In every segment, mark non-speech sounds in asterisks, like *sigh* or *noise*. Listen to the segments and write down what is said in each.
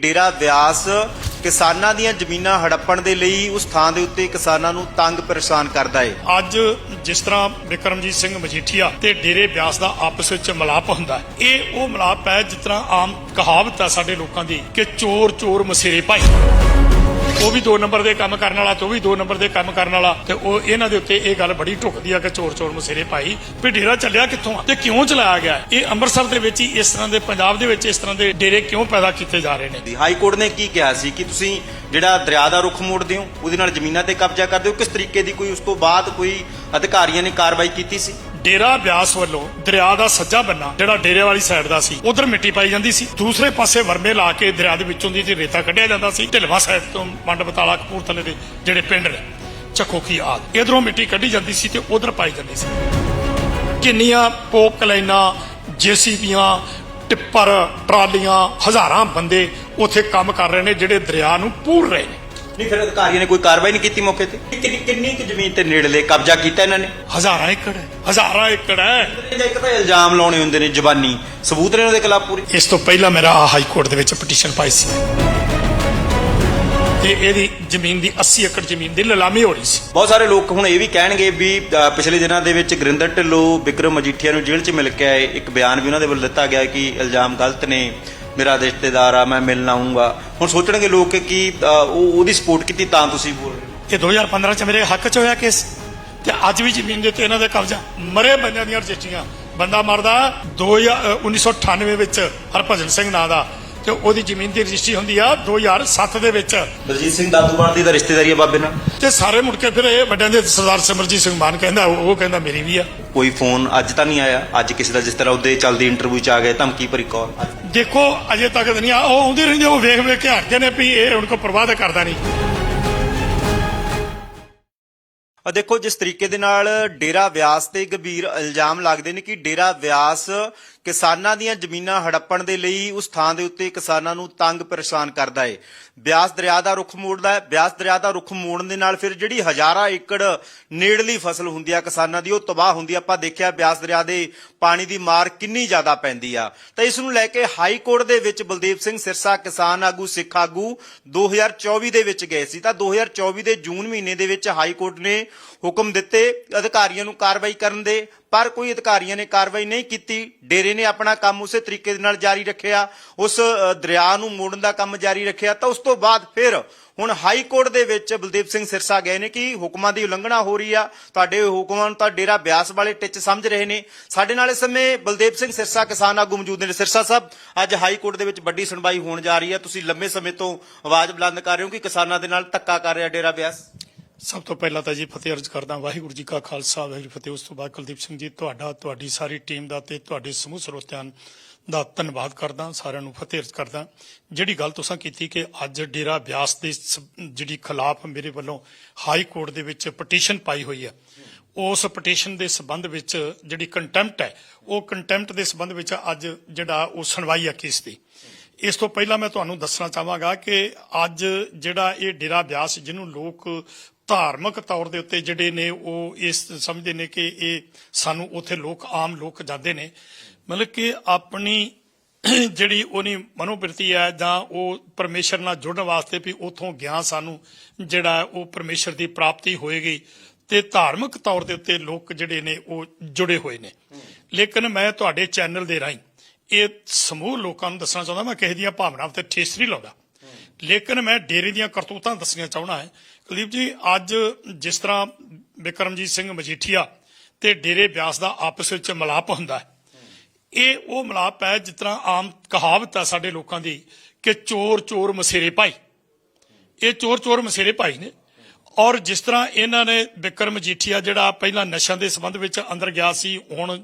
ਡੇਰਾ ਵਿਆਸ ਕਿਸਾਨਾਂ ਦੀਆਂ ਜ਼ਮੀਨਾਂ ਹੜੱਪਣ ਦੇ ਲਈ ਉਸ ਥਾਂ ਦੇ ਉੱਤੇ ਕਿਸਾਨਾਂ ਨੂੰ ਤੰਗ ਪਰੇਸ਼ਾਨ ਕਰਦਾ ਏ। ਅੱਜ ਜਿਸ ਤਰ੍ਹਾਂ ਵਿਕਰਮਜੀਤ ਸਿੰਘ ਮਜੀਠੀਆ ਤੇ ਡੇਰੇ ਬਿਆਸ ਦਾ ਆਪਸ ਵਿੱਚ ਮਿਲਾਪ ਹੁੰਦਾ ਹੈ, ਇਹ ਉਹ ਮਿਲਾਪ ਹੈ ਜਿਸ ਤਰ੍ਹਾਂ ਆਮ ਕਹਾਵਤ ਹੈ ਸਾਡੇ ਲੋਕਾਂ ਦੀ ਕਿ ਚੋਰ ਚੋਰ ਮਸੇਰੇ ਭਾਈ। ਉਹ ਵੀ ਦੋ ਨੰਬਰ ਦੇ ਕੰਮ ਕਰਨ ਵਾਲਾ, ਤੇ ਉਹ ਵੀ ਦੋ ਨੰਬਰ ਦੇ ਕੰਮ ਕਰਨ ਵਾਲਾ। ਤੇ ਉਹ ਇਹਨਾਂ ਦੇ ਉੱਤੇ ਇਹ ਗੱਲ ਬੜੀ ਢੁਕਦੀ ਆ ਕਿ ਚੋਰ ਚੋਰ ਮਸੇਰੇ ਭਾਈ ਵੀ ਡੇਰਾ ਚੱਲਿਆ ਕਿੱਥੋਂ ਆ? ਤੇ ਕਿਉਂ ਚਲਾਇਆ ਗਿਆ? ਇਹ ਅੰਮ੍ਰਿਤਸਰ ਦੇ ਵਿੱਚ ਹੀ ਇਸ ਤਰ੍ਹਾਂ ਦੇ, ਪੰਜਾਬ ਦੇ ਵਿੱਚ ਇਸ ਤਰ੍ਹਾਂ ਦੇ ਡੇਰੇ ਕਿਉਂ ਪੈਦਾ ਕੀਤੇ ਜਾ ਰਹੇ ਨੇ? ਦੀ ਹਾਈ ਕੋਰਟ ਨੇ ਕੀ ਕਿਹਾ ਸੀ ਕਿ ਤੁਸੀਂ ਜਿਹੜਾ ਦਰਿਆ ਦਾ ਰੁੱਖ ਮੋੜਦੇ ਹੋ, ਉਹਦੇ ਨਾਲ ਜ਼ਮੀਨਾਂ ਤੇ ਕਬਜ਼ਾ ਕਰਦੇ ਹੋ। ਕਿਸ ਤਰੀਕੇ ਦੀ ਕੋਈ ਉਸ ਤੋਂ ਬਾਅਦ ਕੋਈ ਅਧਿਕਾਰੀਆਂ ਨੇ ਕਾਰਵਾਈ ਕੀਤੀ ਸੀ? ਡੇਰਾ ਬਿਆਸ ਵੱਲੋਂ ਦਰਿਆ ਦਾ ਸੱਜਾ ਬੰਨਾ, ਜਿਹੜਾ ਡੇਰੇ ਵਾਲੀ ਸਾਈਡ ਦਾ ਸੀ, ਉਧਰ ਮਿੱਟੀ ਪਾਈ ਜਾਂਦੀ ਸੀ। ਦੂਸਰੇ ਪਾਸੇ ਵਰਮੇ ਲਾ ਕੇ ਦਰਿਆ ਦੇ ਵਿੱਚੋਂ ਦੀ ਰੇਤਾ ਕੱਢਿਆ ਜਾਂਦਾ ਸੀ। ਢਿਲਵਾ ਸਾਈਡ ਤੋਂ ਮੰਡ ਬਤਾਲਾ ਕਪੂਰਥਲੇ ਦੇ ਜਿਹੜੇ ਪਿੰਡ ਨੇ ਚੱਕੋਕੀ ਆਦ। ਇਧਰੋਂ ਮਿੱਟੀ ਕੱਢੀ ਜਾਂਦੀ ਸੀ ਤੇ ਉਧਰ ਪਾਈ ਜਾਂਦੀ ਸੀ। ਕਿੰਨੀਆਂ ਪੋਪ ਕਲੈਨਾ ਜੀਸੀਬੀਆਂ, ਟਿੱਪਰ, ਟਰਾਲੀਆਂ, ਹਜ਼ਾਰਾਂ ਬੰਦੇ ਉਥੇ ਕੰਮ ਕਰ ਰਹੇ ਨੇ, ਜਿਹੜੇ ਦਰਿਆ ਨੂੰ ਪੂਰ ਰਹੇ ਨੇ। ਨਹੀਂ ਫਿਰ ਅਧਿਕਾਰੀਆਂ ਨੇ ਕੋਈ ਕਾਰਵਾਈ ਨਹੀਂ ਕੀਤੀ ਮੌਕੇ ਤੇ? ਕਿੰਨੀ ਕਿੰਨੀ ਕੁ ਜ਼ਮੀਨ ਤੇ ਨੇੜਲੇ ਕਬਜ਼ਾ ਕੀਤਾ ਇਹਨਾਂ ਨੇ? ਹਜ਼ਾਰਾਂ ਏਕੜ ਹੈ ਹਜ਼ਾਰਾਂ ਏਕੜ ਹੈ। ਜਾਂ ਇੱਕ ਤਾਂ ਇਲਜ਼ਾਮ ਲਾਉਣੇ ਹੁੰਦੇ ਨੇ ਜ਼ਬਾਨੀ ਸਬੂਤ ਨੇ ਉਹਦੇ ਖਿਲਾਫ ਪੂਰੇ? ਇਸ ਤੋਂ ਪਹਿਲਾਂ ਮੇਰਾ ਹਾਈ ਕੋਰਟ ਦੇ ਵਿੱਚ ਪਟੀਸ਼ਨ ਪਾਈ ਸੀ। ਤੇ ਇਹਦੀ ਜ਼ਮੀਨ ਦੀ 80 ਏਕੜ ਜ਼ਮੀਨ ਦੀ ਨਿਲਾਮੀ ਹੋ ਰਹੀ ਸੀ। ਬਹੁਤ ਸਾਰੇ ਲੋਕ ਹੁਣ ਇਹ ਵੀ ਕਹਿਣਗੇ ਵੀ ਅ, ਪਿਛਲੇ ਦਿਨਾਂ ਦੇ ਵਿੱਚ ਗੁਰਿੰਦਰ ਢਿੱਲੋਂ ਵਿਕਰਮ ਮਜੀਠੀਆ ਨੂੰ ਜੇਲ੍ਹ 'ਚ ਮਿਲ ਕੇ ਆਏ। ਇੱਕ ਬਿਆਨ ਵੀ ਉਹਨਾਂ ਦੇ ਵੱਲੋਂ ਦਿੱਤਾ ਗਿਆ ਕਿ ਇਲਜ਼ਾਮ ਗਲਤ ਨੇ। ਮੇਰਾ ਰਿਸ਼ਤੇਦਾਰ ਆ, ਮੈਂ ਮਿਲਣ ਆਉਂਗਾ ਹੁਣ ਸੋਚਣਗੇ ਲੋਕ ਕਿ ਉਹ, ਉਹਦੀ ਸਪੋਰਟ ਕੀਤੀ ਤਾਂ ਤੁਸੀਂ ਬੋਲ ਰਹੇ ਹੋ। ਇਹ 2015 ਚ ਮੇਰੇ ਹੱਕ ਚ ਹੋਇਆ ਕੇਸ। ਤੇ ਅੱਜ ਵੀ ਜ਼ਮੀਨ ਦੇ ਉੱਤੇ ਇਹਨਾਂ ਦੇ ਕਬਜ਼ਾ। ਮਰੇ ਬੰਦਿਆਂ ਦੀਆਂ ਰਜਿਸਟਰੀਆਂ। ਬੰਦਾ ਮਰਦਾ 2000 1998 ਵਿੱਚ ਹਰਭਜਨ ਸਿੰਘ ਨਾਂ ਦਾ। ਤੇ ਉਹਦੀ ਜ਼ਮੀਨ ਦੀ ਰਜਿਸਟਰੀ ਹੁੰਦੀ ਆ 2007 ਦੇ ਵਿੱਚ। ਬਲਜੀਤ ਸਿੰਘ ਦਾਦੂਵਾਲ ਦੀ ਤਾਂ ਰਿਸ਼ਤੇਦਾਰੀ ਹੈ ਬਾਬੇ ਨਾਲ। ਤੇ ਸਾਰੇ ਮੁੜ ਕੇ ਫਿਰ ਇਹ ਵੱਡਿਆਂ ਦੇ ਸਰਦਾਰ ਸਿਮਰਜੀਤ ਸਿੰਘ ਮਾਨ ਕਹਿੰਦਾ ਉਹ ਕਹਿੰਦਾ ਮੇਰੀ ਵੀ ਆ। ਕੋਈ ਫੋਨ ਅੱਜ ਤਾਂ ਨਹੀਂ ਆਇਆ। ਅੱਜ ਕਿਸੇ ਦਾ ਜਿਸ ਤਰ੍ਹਾਂ ਉਹਦੇ ਚੱਲਦੀ ਇੰਟਰਵਿਊ 'ਚ ਆ ਗਏ ਧਮਕੀ ਭਰੀ ਕਾਲ ਦੇਖੋ ਅਜੇ ਤੱਕ ਨਹੀਂ ਆ। ਉਹ ਆਉਂਦੇ ਰਹਿੰਦੇ ਉਹ ਵੇਖ ਵੇਖ ਕੇ ਹਟਦੇ ਨੇ ਵੀ ਇਹ ਉਹਨਾਂ ਕੋ ਪਰਵਾਹ ਤਾਂ ਕਰਦਾ ਨਹੀਂ। ਆ ਦੇਖੋ ਜਿਸ ਤਰੀਕੇ ਦੇ ਨਾਲ ਡੇਰਾ ਵਿਆਸ ਤੇ ਗੰਭੀਰ ਇਲਜ਼ਾਮ ਲੱਗਦੇ ਨੇ ਕਿ ਡੇਰਾ ਵਿਆਸ ਕਿਸਾਨਾਂ ਦੀਆਂ ਜ਼ਮੀਨਾਂ ਹੜੱਪਣ ਦੇ ਲਈ ਉਸ ਥਾਂ ਦੇ ਉੱਤੇ ਕਿਸਾਨਾਂ ਨੂੰ ਤੰਗ ਪਰੇਸ਼ਾਨ ਕਰਦਾ ਹੈ ਬਿਆਸ ਦਰਿਆ ਦਾ ਰੁੱਖ ਮੋੜਦਾ ਹੈ। ਬਿਆਸ ਦਰਿਆ ਦਾ ਰੁੱਖ ਮੋੜਨ ਦੇ ਨਾਲ ਫਿਰ ਜਿਹੜੀ ਹਜ਼ਾਰਾਂ ਏਕੜ ਨੇੜਲੀ ਫਸਲ ਹੁੰਦੀ ਆ ਕਿਸਾਨਾਂ ਦੀ, ਉਹ ਤਬਾਹ ਹੁੰਦੀ ਆਪਾਂ ਦੇਖਿਆ ਬਿਆਸ ਦਰਿਆ ਦੇ ਪਾਣੀ ਦੀ ਮਾਰ ਕਿੰਨੀ ਜ਼ਿਆਦਾ ਪੈਂਦੀ ਆ। ਤਾਂ ਇਸ ਨੂੰ ਲੈ ਕੇ ਹਾਈ ਕੋਰਟ ਦੇ ਵਿੱਚ ਬਲਦੇਵ ਸਿੰਘ ਸਿਰਸਾ, ਕਿਸਾਨ ਆਗੂ ਸਿੱਖ ਆਗੂ 2024 ਦੇ ਵਿੱਚ ਗਏ ਸੀ। ਤਾਂ 2024 ਦੇ ਜੂਨ ਮਹੀਨੇ ਦੇ ਵਿੱਚ ਹਾਈ ਕੋਰਟ ਨੇ ਹੁਕਮ ਦਿੱਤੇ, ਅਧਿਕਾਰੀਆਂ ਨੂੰ ਕਾਰਵਾਈ ਕਰਨ ਦੇ, ਪਰ ਕੋਈ ਅਧਿਕਾਰੀਆਂ ਨੇ ਕਾਰਵਾਈ ਨਹੀਂ ਕੀਤੀ। ਡੇਰੇ ਨੇ ਆਪਣਾ ਕੰਮ ਉਸੇ ਤਰੀਕੇ ਦੇ ਨਾਲ ਜਾਰੀ ਰੱਖਿਆ। ਉਸ ਦਰਿਆ ਨੂੰ ਮੋੜਨ ਦਾ ਕੰਮ ਜਾਰੀ ਰੱਖਿਆ। ਤਾਂ ਉਸ ਤੋਂ ਬਾਅਦ ਫਿਰ ਹੁਣ ਹਾਈ ਕੋਰਟ ਦੇ ਵਿੱਚ ਬਲਦੇਵ ਸਿੰਘ ਸਿਰਸਾ ਗਏ ਨੇ ਕਿ ਹੁਕਮਾਂ ਦੀ ਉਲੰਘਣਾ ਹੋ ਰਹੀ ਆ। ਤੁਹਾਡੇ ਹੁਕਮਾਂ ਨੂੰ ਤਾਂ ਡੇਰਾ ਬਿਆਸ ਵਾਲੇ ਟਿੱਚ ਸਮਝ ਰਹੇ ਨੇ। ਸਾਡੇ ਨਾਲ ਇਸ ਸਮੇਂ ਬਲਦੇਵ ਸਿੰਘ ਸਿਰਸਾ ਕਿਸਾਨ ਆਗੂ ਮੌਜੂਦ ਨੇ। ਸਿਰਸਾ ਸਾਹਿਬ, ਅੱਜ ਹਾਈ ਕੋਰਟ ਦੇ ਵਿੱਚ ਵੱਡੀ ਸੁਣਵਾਈ ਹੋਣ ਜਾ ਰਹੀ ਹੈ ਤੁਸੀਂ ਲੰਮੇ ਸਮੇਂ ਤੋਂ ਆਵਾਜ਼ ਬੁਲੰਦ ਕਰ ਰਹੇ ਹੋ ਕਿ ਕਿਸਾਨਾਂ ਦੇ ਨਾਲ ਧੱਕਾ ਕਰ ਰਿਹਾ ਡੇਰਾ ਬਿਆਸ। ਸਭ ਤੋਂ ਪਹਿਲਾਂ ਤਾਂ ਜੀ ਫਤਿਹ ਅਰਜ਼ ਕਰਦਾ ਵਾਹਿਗੁਰੂ ਜੀ ਕਾ ਖਾਲਸਾ, ਵਾਹਿਗੁਰੂ ਫਤਿਹ। ਉਸ ਤੋਂ ਬਾਅਦ ਕੁਲਦੀਪ ਸਿੰਘ ਜੀ, ਤੁਹਾਡਾ, ਤੁਹਾਡੀ ਸਾਰੀ ਟੀਮ ਦਾ ਤੇ ਤੁਹਾਡੇ ਸਮੂਹ ਸਰੋਤਿਆਂ ਦਾ ਧੰਨਵਾਦ ਕਰਦਾ ਸਾਰਿਆਂ ਨੂੰ ਫਤਿਹ ਅਰਜ਼ ਕਰਦਾ ਜਿਹੜੀ ਗੱਲ ਤੁਸੀਂ ਕੀਤੀ ਕਿ ਅੱਜ ਡੇਰਾ ਬਿਆਸ ਦੇ ਜਿਹੜੀ ਖਿਲਾਫ ਮੇਰੇ ਵੱਲੋਂ ਹਾਈ ਕੋਰਟ ਦੇ ਵਿੱਚ ਪਟੀਸ਼ਨ ਪਾਈ ਹੋਈ ਹੈ, ਉਸ ਪਟੀਸ਼ਨ ਦੇ ਸਬੰਧ ਵਿੱਚ ਜਿਹੜੀ ਕੰਟੈਂਪਟ ਹੈ, ਉਹ ਕੰਟੈਂਪਟ ਦੇ ਸਬੰਧ ਵਿੱਚ ਅੱਜ ਜਿਹੜਾ ਉਹ ਸੁਣਵਾਈ ਹੈ ਕੇਸ ਦੀ। ਇਸ ਤੋਂ ਪਹਿਲਾਂ ਮੈਂ ਤੁਹਾਨੂੰ ਦੱਸਣਾ ਚਾਹਾਂਗਾ ਕਿ ਅੱਜ ਜਿਹੜਾ ਇਹ ਡੇਰਾ ਬਿਆਸ ਜਿਹਨੂੰ ਲੋਕ ਧਾਰਮਿਕ ਤੌਰ ਦੇ ਉੱਤੇ ਜਿਹੜੇ ਨੇ ਉਹ ਇਸ ਸਮਝਦੇ ਨੇ ਕਿ ਇਹ ਸਾਨੂੰ ਉੱਥੇ ਲੋਕ, ਆਮ ਲੋਕ ਜਾਂਦੇ ਨੇ। ਮਤਲਬ ਕਿ ਆਪਣੀ *clears throat* ਜਿਹੜੀ ਉਹਨੀ ਮਨੋਬਿਰਤੀ ਹੈ ਜਾਂ ਉਹ ਪਰਮੇਸ਼ਰ ਨਾਲ ਜੁੜਨ ਵਾਸਤੇ ਵੀ ਉਥੋਂ ਗਿਆਨ ਸਾਨੂੰ ਜਿਹੜਾ ਉਹ ਪਰਮੇਸ਼ਰ ਦੀ ਪ੍ਰਾਪਤੀ ਹੋਏਗੀ ਤੇ ਧਾਰਮਿਕ ਤੌਰ ਦੇ ਉੱਤੇ ਲੋਕ ਜਿਹੜੇ ਨੇ ਉਹ ਜੁੜੇ ਹੋਏ ਨੇ। ਲੇਕਿਨ ਮੈਂ ਤੁਹਾਡੇ ਚੈਨਲ ਦੇ ਰਾਹੀਂ ਇਹ ਸਮੂਹ ਲੋਕਾਂ ਨੂੰ ਦੱਸਣਾ ਚਾਹੁੰਦਾ, ਮੈਂ ਕਿਸੇ ਦੀਆਂ ਭਾਵਨਾਵਾਂ ਤੇ ਠੇਸ ਨਹੀਂ ਲਾਉਂਦਾ। ਲੇਕਿਨ ਮੈਂ ਡੇਰੇ ਦੀਆਂ ਕਰਤੂਤਾਂ ਦੱਸਣੀਆਂ ਚਾਹੁੰਦਾ ਹੈ ਕੁਲਦੀਪ ਜੀ, ਅੱਜ ਜਿਸ ਤਰ੍ਹਾਂ ਵਿਕਰਮਜੀਤ ਸਿੰਘ ਮਜੀਠੀਆ ਤੇ ਡੇਰੇ ਬਿਆਸ ਦਾ ਆਪਸ ਵਿੱਚ ਮਿਲਾਪ ਹੁੰਦਾ ਹੈ, ਇਹ ਉਹ ਮਿਲਾਪ ਹੈ ਜਿਸ ਤਰ੍ਹਾਂ ਆਮ ਕਹਾਵਤ ਹੈ ਸਾਡੇ ਲੋਕਾਂ ਦੀ ਕਿ ਚੋਰ ਚੋਰ ਮਸੇਰੇ ਭਾਈ। ਇਹ ਚੋਰ ਚੋਰ ਮਸੇਰੇ ਭਾਈ ਨੇ। ਔਰ ਜਿਸ ਤਰ੍ਹਾਂ ਇਹਨਾਂ ਨੇ ਵਿਕਰਮ ਜੀਠੀਆ ਜਿਹੜਾ ਪਹਿਲਾਂ ਨਸ਼ਿਆਂ ਦੇ ਸੰਬੰਧ ਵਿੱਚ ਅੰਦਰ ਗਿਆ ਸੀ, ਹੁਣ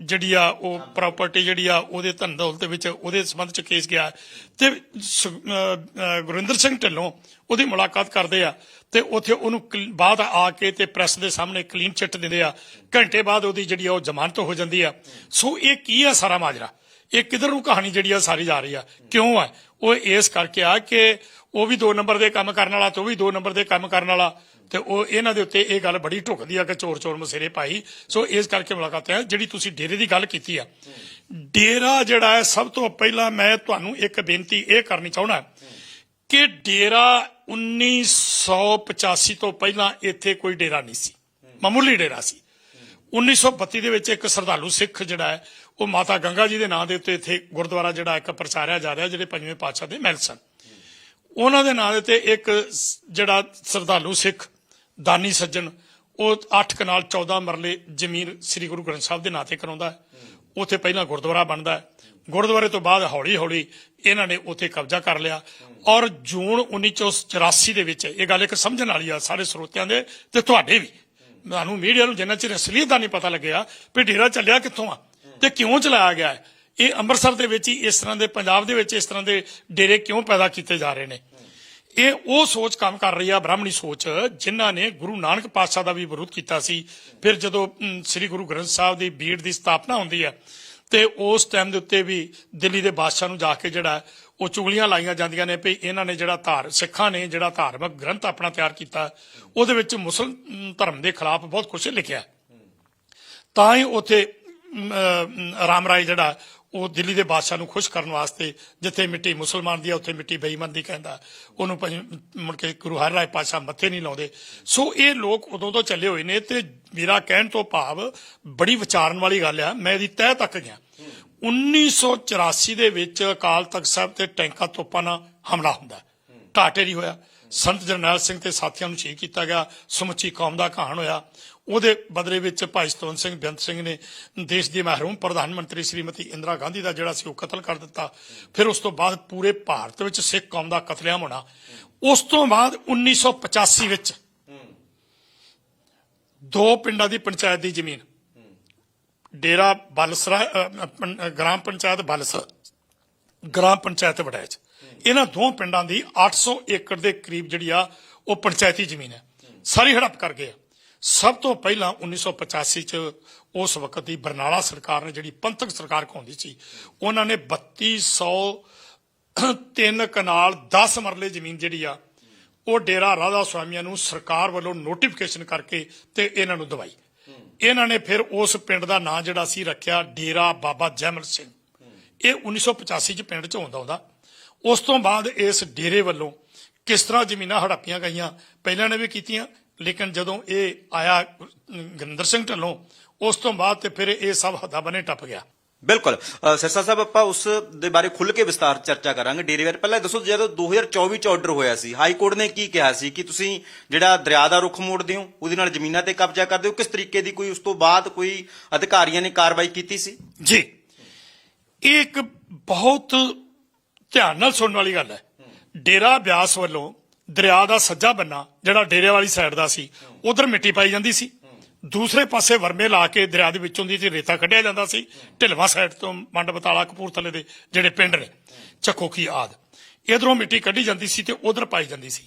ਜਿਹੜੀ ਆ ਉਹ ਪ੍ਰਾਪਰਟੀ ਜਿਹੜੀ ਆ ਉਹਦੇ ਧਨ ਦੌਲਤ ਦੇ ਵਿੱਚ ਉਹਦੇ ਸੰਬੰਧ ਚ ਕੇਸ ਗਿਆ। ਤੇ ਗੁਰਿੰਦਰ ਸਿੰਘ ਢਿੱਲੋਂ ਉਹਦੀ ਮੁਲਾਕਾਤ ਕਰਦੇ ਆ ਤੇ ਉੱਥੇ ਉਹਨੂੰ ਬਾਅਦ ਆ ਕੇ ਤੇ ਪ੍ਰੈਸ ਦੇ ਸਾਹਮਣੇ ਕਲੀਨ ਚਿੱਟ ਦਿੰਦੇ ਆ। ਘੰਟੇ ਬਾਅਦ ਉਹਦੀ ਜਿਹੜੀ ਆ ਉਹ ਜ਼ਮਾਨਤ ਹੋ ਜਾਂਦੀ ਆ। ਸੋ ਇਹ ਕੀ ਆ ਸਾਰਾ ਮਾਜਰਾ? ਇਹ ਕਿਧਰ ਨੂੰ ਕਹਾਣੀ ਜਿਹੜੀ ਆ ਸਾਰੀ ਜਾ ਰਹੀ ਆ? ਕਿਉਂ ਆ? ਉਹ ਇਸ ਕਰਕੇ ਆ ਕਿ ਉਹ ਵੀ 2 ਨੰਬਰ ਦੇ ਕੰਮ ਕਰਨ ਵਾਲਾ ਤੇ ਉਹ ਵੀ 2 ਨੰਬਰ ਦੇ ਕੰਮ ਕਰਨ ਵਾਲਾ ਤੇ ਉਹ ਇਹਨਾਂ ਦੇ ਉੱਤੇ ਇਹ ਗੱਲ ਬੜੀ ਢੁਕਦੀ ਆ ਕਿ ਚੋਰ ਚੋਰ ਮਸੇਰੇ ਪਾਈ। ਸੋ ਇਸ ਕਰਕੇ ਮੁਲਾਕਾਤ ਹੈ, ਜਿਹੜੀ ਤੁਸੀਂ ਡੇਰੇ ਦੀ ਗੱਲ ਕੀਤੀ ਆ। ਡੇਰਾ ਜਿਹੜਾ ਹੈ, ਸਭ ਤੋਂ ਪਹਿਲਾਂ ਮੈਂ ਤੁਹਾਨੂੰ ਇੱਕ ਬੇਨਤੀ ਇਹ ਕਰਨੀ ਚਾਹੁੰਦਾ ਕਿ ਡੇਰਾ 1985 ਤੋਂ ਪਹਿਲਾਂ ਇੱਥੇ ਕੋਈ ਡੇਰਾ ਨਹੀਂ ਸੀ। ਮਾਮੂਲੀ ਡੇਰਾ ਸੀ। 1932 ਦੇ ਵਿੱਚ ਇੱਕ ਸਰਦਾਲੂ ਸਿੱਖ ਜਿਹੜਾ ਹੈ, ਉਹ ਮਾਤਾ ਗੰਗਾ ਜੀ ਦੇ ਨਾਂ ਦੇ ਉੱਤੇ ਇੱਥੇ ਗੁਰਦੁਆਰਾ ਜਿਹੜਾ ਇੱਕ ਪ੍ਰਚਾਰਿਆ ਜਾ ਰਿਹਾ, ਜਿਹੜੇ ਪੰਜਵੇਂ ਪਾਤਸ਼ਾਹ ਦੇ ਮਹਿਲ ਸਨ। ਉਹਨਾਂ ਦੇ ਨਾਂ ਦੇ ਉੱਤੇ ਇੱਕ ਜਿਹੜਾ ਸਰਦਾਲੂ ਸਿੱਖ, ਦਾਨੀ ਸੱਜਣ, ਉਹ 8 ਕਨਾਲ 14 ਮਰਲੇ ਜ਼ਮੀਨ ਸ੍ਰੀ ਗੁਰੂ ਗ੍ਰੰਥ ਸਾਹਿਬ ਦੇ ਨਾਂ ਤੇ ਕਰਾਉਂਦਾ ਹੈ। ਉੱਥੇ ਪਹਿਲਾਂ ਗੁਰਦੁਆਰਾ ਬਣਦਾ ਹੈ। ਗੁਰਦੁਆਰੇ ਤੋਂ ਬਾਅਦ ਹੌਲੀ ਹੌਲੀ ਇਹਨਾਂ ਨੇ ਉੱਥੇ ਕਬਜ਼ਾ ਕਰ ਲਿਆ। ਔਰ ਜੂਨ 1984 ਦੇ ਵਿੱਚ ਇਹ ਗੱਲ ਇੱਕ ਸਮਝਣ ਵਾਲੀ ਆ ਸਾਰੇ ਸਰੋਤਿਆਂ ਦੇ ਤੇ ਤੁਹਾਡੇ ਵੀ। ਤੁਹਾਨੂੰ ਮੀਡੀਆ ਨੂੰ ਜਿੰਨਾ ਚਿਰ ਅਸਲੀਅਤ ਦਾ ਨਹੀਂ ਪਤਾ ਲੱਗਿਆ ਵੀ ਡੇਰਾ ਚੱਲਿਆ ਕਿੱਥੋਂ ਆ ਤੇ ਕਿਉਂ ਚਲਾਇਆ ਗਿਆ ਹੈ। ਇਹ ਅੰਮ੍ਰਿਤਸਰ ਦੇ ਵਿੱਚ ਹੀ ਇਸ ਤਰ੍ਹਾਂ ਦੇ, ਪੰਜਾਬ ਦੇ ਵਿੱਚ ਇਸ ਤਰ੍ਹਾਂ ਦੇ ਡੇਰੇ ਕਿਉਂ ਪੈਦਾ ਕੀਤੇ ਜਾ ਰਹੇ ਨੇ? ਇਹ ਉਹ ਸੋਚ ਕੰਮ ਕਰ ਰਹੀ ਆ, ਬ੍ਰਾਹਮਣੀ ਸੋਚ, ਜਿਨ੍ਹਾਂ ਨੇ ਗੁਰੂ ਨਾਨਕ ਪਾਤਸ਼ਾਹ ਦਾ ਵੀ ਵਿਰੋਧ ਕੀਤਾ ਸੀ। ਫਿਰ ਜਦੋਂ ਸ੍ਰੀ ਗੁਰੂ ਗ੍ਰੰਥ ਸਾਹਿਬ ਦੀ ਬੀੜ ਦੀ ਸਥਾਪਨਾ ਹੁੰਦੀ ਹੈ ਤੇ ਉਸ ਟਾਈਮ ਦੇ ਉੱਤੇ ਵੀ ਦਿੱਲੀ ਦੇ ਬਾਦਸ਼ਾਹ ਨੂੰ ਜਾ ਕੇ ਜਿਹੜਾ ਉਹ ਚੁਗਲੀਆਂ ਲਾਈਆਂ ਜਾਂਦੀਆਂ ਨੇ, ਵੀ ਇਹਨਾਂ ਨੇ ਜਿਹੜਾ ਧਾਰ, ਸਿੱਖਾਂ ਨੇ ਜਿਹੜਾ ਧਾਰਮਿਕ ਗ੍ਰੰਥ ਆਪਣਾ ਤਿਆਰ ਕੀਤਾ, ਉਹਦੇ ਵਿੱਚ ਮੁਸਲਮ ਧਰਮ ਦੇ ਖਿਲਾਫ ਬਹੁਤ ਕੁਝ ਲਿਖਿਆ। ਤਾਂ ਹੀ ਉੱਥੇ ਰਾਮ ਰਾਏ ਜਿਹੜਾ ਉਹ ਦਿੱਲੀ ਦੇ ਬਾਦਸ਼ਾਹ ਨੂੰ ਖੁਸ਼ ਕਰਨ ਵਾਸਤੇ ਜਿੱਥੇ ਮਿੱਟੀ ਮੁਸਲਮਾਨ ਦੀ ਆ ਉੱਥੇ ਮਿੱਟੀ ਬੇਈਮਾਨ ਦੀ ਕਹਿੰਦਾ। ਉਹਨੂੰ ਮੁੜ ਕੇ ਗੁਰੂ ਹਰਿਰਾਏ ਪਾਤਸ਼ਾਹ ਮੱਥੇ ਨਹੀਂ ਲਾਉਂਦੇ। ਸੋ ਇਹ ਲੋਕ ਉਦੋਂ ਤੋਂ ਚੱਲੇ ਹੋਏ ਨੇ ਤੇ ਮੇਰਾ ਕਹਿਣ ਤੋਂ ਭਾਵ ਬੜੀ ਵਿਚਾਰਨ ਵਾਲੀ ਗੱਲ ਆ। ਮੈਂ ਇਹਦੀ ਤਹਿ ਤੱਕ ਗਿਆ। 1984 ਦੇ ਵਿੱਚ ਅਕਾਲ ਤਖਤ ਸਾਹਿਬ ਤੇ ਟੈਂਕਾਂ ਤੋਪਾਂ ਨਾਲ ਹਮਲਾ ਹੁੰਦਾ। ਢਾਟੇਰੀ ਹੋਇਆ। ਸੰਤ ਜਰਨੈਲ ਸਿੰਘ ਤੇ ਸਾਥੀਆਂ ਨੂੰ ਸ਼ਹੀਦ ਕੀਤਾ ਗਿਆ। ਸਮੁੱਚੀ ਕੌਮ ਦਾ ਕਹਾਣ ਹੋਇਆ। ਉਹਦੇ ਬਦਲੇ ਵਿੱਚ ਭਾਈ ਸਤਵੰਤ ਸਿੰਘ ਬੇਅੰਤ ਸਿੰਘ ਨੇ ਦੇਸ਼ ਦੀ ਮਹਿਰੂਮ ਪ੍ਰਧਾਨ ਮੰਤਰੀ ਸ਼੍ਰੀਮਤੀ ਇੰਦਰਾ ਗਾਂਧੀ ਦਾ ਜਿਹੜਾ ਸੀ ਉਹ ਕਤਲ ਕਰ ਦਿੱਤਾ। ਫਿਰ ਉਸ ਤੋਂ ਬਾਅਦ ਪੂਰੇ ਭਾਰਤ ਵਿੱਚ ਸਿੱਖ ਕੌਮ ਦਾ ਕਤਲੇਆਮ ਹੋਣਾ। ਉਸ ਤੋਂ ਬਾਅਦ 1985 ਵਿੱਚ ਦੋ ਪਿੰਡਾਂ ਦੀ ਪੰਚਾਇਤ ਦੀ ਜ਼ਮੀਨ। ਡੇਰਾ ਬਲਸਰਾ ਗ੍ਰਾਮ ਪੰਚਾਇਤ ਬਲਸਰਾ, ਗ੍ਰਾਮ ਪੰਚਾਇਤ ਵੜੈਚ ਇਹਨਾਂ ਦੋ ਪਿੰਡਾਂ ਦੀ 800 ਏਕੜ ਦੇ ਕਰੀਬ ਜਿਹੜੀ ਆ, ਉਹ ਪੰਚਾਇਤੀ ਜ਼ਮੀਨ ਹੈ। ਸਾਰੀ ਹੜਪ ਕਰ ਗਏ ਸਭ ਤੋਂ ਪਹਿਲਾਂ 1985 ਚ ਉਸ ਵਕਤ ਦੀ ਬਰਨਾਲਾ ਸਰਕਾਰ ਨੇ, ਜਿਹੜੀ ਪੰਥਕ ਸਰਕਾਰ ਕਹਾਉਂਦੀ ਸੀ, ਉਹਨਾਂ ਨੇ 3200 ਤਿੰਨ ਕਨਾਲ 10 ਮਰਲੇ ਜ਼ਮੀਨ ਜਿਹੜੀ ਆ, ਉਹ ਡੇਰਾ ਰਾਧਾ ਸੁਆਮੀਆਂ ਨੂੰ ਸਰਕਾਰ ਵੱਲੋਂ ਨੋਟੀਫਿਕੇਸ਼ਨ ਕਰਕੇ ਤੇ ਇਹਨਾਂ ਨੂੰ ਦਵਾਈ। ਇਹਨਾਂ ਨੇ ਫਿਰ ਉਸ ਪਿੰਡ ਦਾ ਨਾਂ ਜਿਹੜਾ ਸੀ ਰੱਖਿਆ, ਡੇਰਾ ਬਾਬਾ ਜੈਮਲ ਸਿੰਘ। ਇਹ 1985 ਚ ਪਿੰਡ ਚ ਆਉਂਦਾ ਹੁੰਦਾ। ਉਸ ਤੋਂ ਬਾਅਦ ਇਸ ਡੇਰੇ ਵੱਲੋਂ ਕਿਸ ਤਰ੍ਹਾਂ ਜ਼ਮੀਨਾਂ ਹੜੱਪੀਆਂ ਗਈਆਂ, ਪਹਿਲਾਂ ਨੇ ਵੀ ਕੀਤੀਆਂ ਲੇਕਿਨ ਜਦੋਂ ਇਹ ਆਇਆ ਗੁਰਿੰਦਰ ਸਿੰਘ ਢੱਲੋਂ ਉਸ ਤੋਂ ਬਾਅਦ ਤੇ ਫਿਰ ਇਹ ਸਭ ਹੱਦਾਂ ਬਨੇ ਟੱਪ ਗਿਆ। ਬਿਲਕੁਲ। ਸਿਰਸਾ ਸਾਹਿਬ ਆਪਾਂ ਉਸ ਦੇ ਬਾਰੇ ਖੁੱਲ ਕੇ ਵਿਸਤਾਰ ਚਰਚਾ ਕਰਾਂਗੇ ਡੇਰੇ ਬਾਰੇ ਪਹਿਲਾਂ ਦੱਸੋ ਜਦੋਂ 2024 ਚ ਆਰਡਰ ਹੋਇਆ ਸੀ ਹਾਈ ਕੋਰਟ ਨੇ ਕੀ ਕਿਹਾ ਸੀ ਕਿ ਤੁਸੀਂ ਜਿਹੜਾ ਦਰਿਆ ਦਾ ਰੁੱਖ ਮੋੜਦੇ ਹੋ ਉਹਦੇ ਨਾਲ ਜ਼ਮੀਨਾਂ ਤੇ ਕਬਜ਼ਾ ਕਰਦੇ ਹੋ? ਕਿਸ ਤਰੀਕੇ ਦੀ ਕੋਈ ਉਸ ਤੋਂ ਬਾਅਦ ਕੋਈ ਅਧਿਕਾਰੀਆਂ ਨੇ ਕਾਰਵਾਈ ਕੀਤੀ ਸੀ? ਜੀ। ਇਹ ਇੱਕ ਬਹੁਤ ਧਿਆਨ ਨਾਲ ਸੁਣਨ ਵਾਲੀ ਗੱਲ ਹੈ। ਡੇਰਾ ਬਿਆਸ ਵੱਲੋਂ ਦਰਿਆ ਦਾ ਸੱਜਾ ਬੰਨਾ, ਜਿਹੜਾ ਡੇਰੇ ਵਾਲੀ ਸਾਈਡ ਦਾ ਸੀ, ਉਧਰ ਮਿੱਟੀ ਪਾਈ ਜਾਂਦੀ ਸੀ। ਦੂਸਰੇ ਪਾਸੇ ਵਰਮੇ ਲਾ ਕੇ ਦਰਿਆ ਦੇ ਵਿੱਚੋਂ ਦੀ ਰੇਤਾ ਕੱਢਿਆ ਜਾਂਦਾ ਸੀ। ਢਿਲਵਾ ਸਾਈਡ ਤੋਂ ਮੰਡ ਬਤਾਲਾ ਕਪੂਰਥਲੇ ਦੇ ਜਿਹੜੇ ਪਿੰਡ ਨੇ, ਚੱਕੋ ਕੀ ਆਦ। ਇਧਰੋਂ ਮਿੱਟੀ ਕੱਢੀ ਜਾਂਦੀ ਸੀ ਤੇ ਉਧਰ ਪਾਈ ਜਾਂਦੀ ਸੀ।